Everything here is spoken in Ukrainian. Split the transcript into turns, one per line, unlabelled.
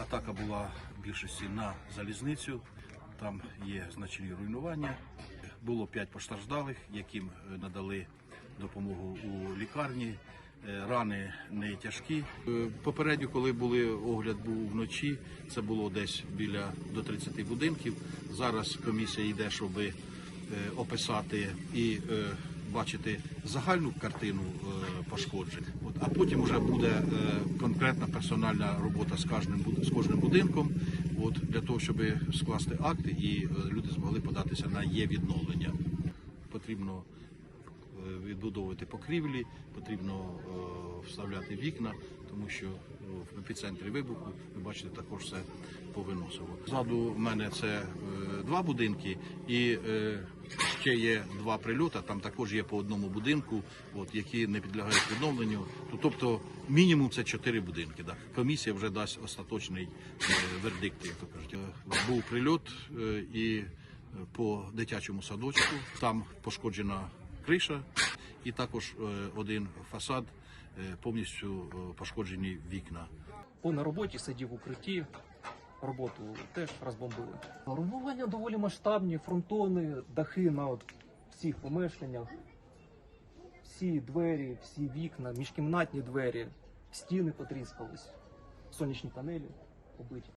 Атака була більшості на залізницю. Там є значні руйнування. Було п'ять постраждалих, яким е, надали допомогу у лікарні. Е, Рани не тяжкі. Е, Попередньо, коли були огляд був вночі, це було десь біля до 30 будинків. Зараз комісія йде, щоб описати і бачити загальну картину е, пошкоджень. А потім вже буде е, конкретна персональна робота з кожним з кожним будинком, от для того, щоб скласти акти і е, люди змогли податися на є відновлення. Потрібно відбудовувати покрівлі, потрібно вставляти вікна, тому що в епіцентрі вибуху ви бачите також все повиносило. Ззаду в мене це два будинки, і ще є два прильоти. Там також є по одному будинку, от які не підлягають відновленню. Тобто мінімум це чотири будинки. Да. Комісія вже дасть остаточний е, вердикт, як то кажуть. Е, Був прильот е, і по дитячому садочку. Там пошкоджена криша, і також один фасад повністю пошкоджені вікна.
Бо на роботі сидів укритті, роботу теж розбомбили. Руйнування доволі масштабні, фронтони, дахи на от всіх помешканнях, всі двері, всі вікна, міжкімнатні двері, стіни потріскались, сонячні панелі побиті.